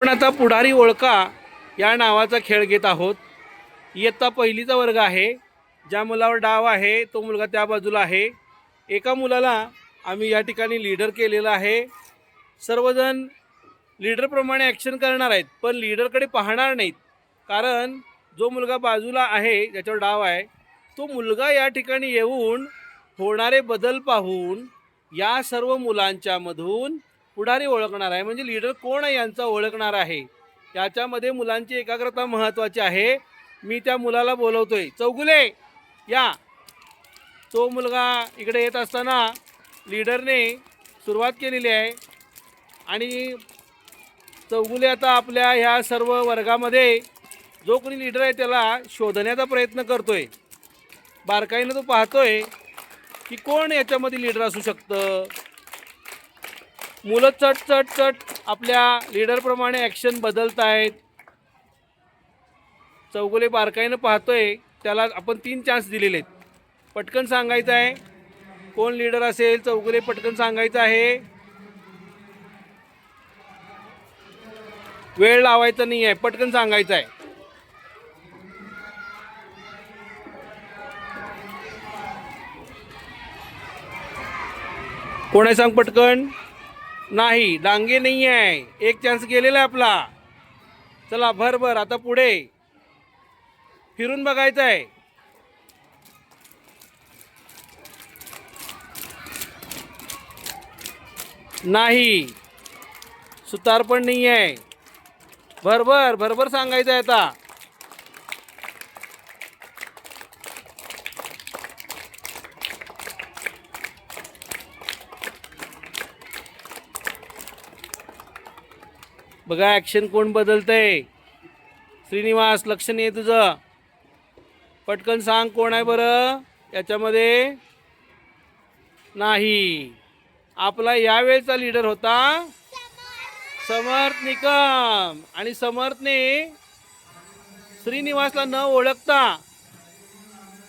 आपण आता पुढारी ओळखा या नावाचा खेळ घेत आहोत. इयत्ता पहिलीचा वर्ग आहे. ज्या मुलावर डाव आहे तो मुलगा त्या बाजूला आहे. एका मुलाला आम्ही या ठिकाणी लीडर केलेलं आहे. सर्वजण लीडरप्रमाणे ॲक्शन करणार आहेत पण लीडरकडे पाहणार नाहीत. कारण जो मुलगा बाजूला आहे ज्याच्यावर डाव आहे तो मुलगा या ठिकाणी येऊन होणारे बदल पाहून या सर्व मुलांच्यामधून पुढारी ओळखणार आहे. म्हणजे लीडर कोण आहे यांचा ओळखणार आहे. याच्यामध्ये मुलांची एकाग्रता महत्त्वाची आहे. मी त्या मुलाला बोलवतोय. चौगुले या. तो मुलगा इकडे येत असताना लीडरने सुरुवात केलेली आहे. आणि चौगुले आता आपल्या ह्या सर्व वर्गामध्ये जो कोणी लीडर आहे त्याला शोधण्याचा प्रयत्न करतोय. बारकाईनं तो पाहतोय की कोण याच्यामध्ये लीडर असू शकतं? मुलं चट चट चट आपल्या लीडरप्रमाणे ॲक्शन बदलत आहेत. चौगुले बारकाईनं पाहतोय त्याला आपण तीन चान्स दिलेले आहेत पटकन सांगायचं आहे कोण लीडर असेल चौगुले पटकन सांगायचं आहे. वेळ लावायचा नाही आहे पटकन सांगायचं आहे. कोण आहे सांग पटकन? नाही डांगे नाही आहे. एक चान्स गेलेला आहे आपला. चला भर भर. आता पुढे. फिरून बघायचं आहे. नाही. सुतार पण नाही आहे. भरभर भरभर सांगायचं आहे आता. बघा ॲक्शन कोण बदलतंय? श्रीनिवास लक्ष नाही तुझं. पटकन सांग कोण आहे बरं? याच्यामध्ये नाही. आपला यावेळचा लीडर होता समर्थ निकम. आणि समर्थने श्रीनिवासला न ओळखता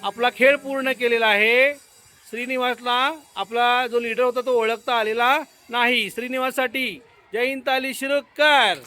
आपला खेळ पूर्ण केलेला आहे. श्रीनिवासला आपला जो लीडर होता तो ओळखता आलेला नाही. श्रीनिवाससाठी जय हिंद ताली शिरुकर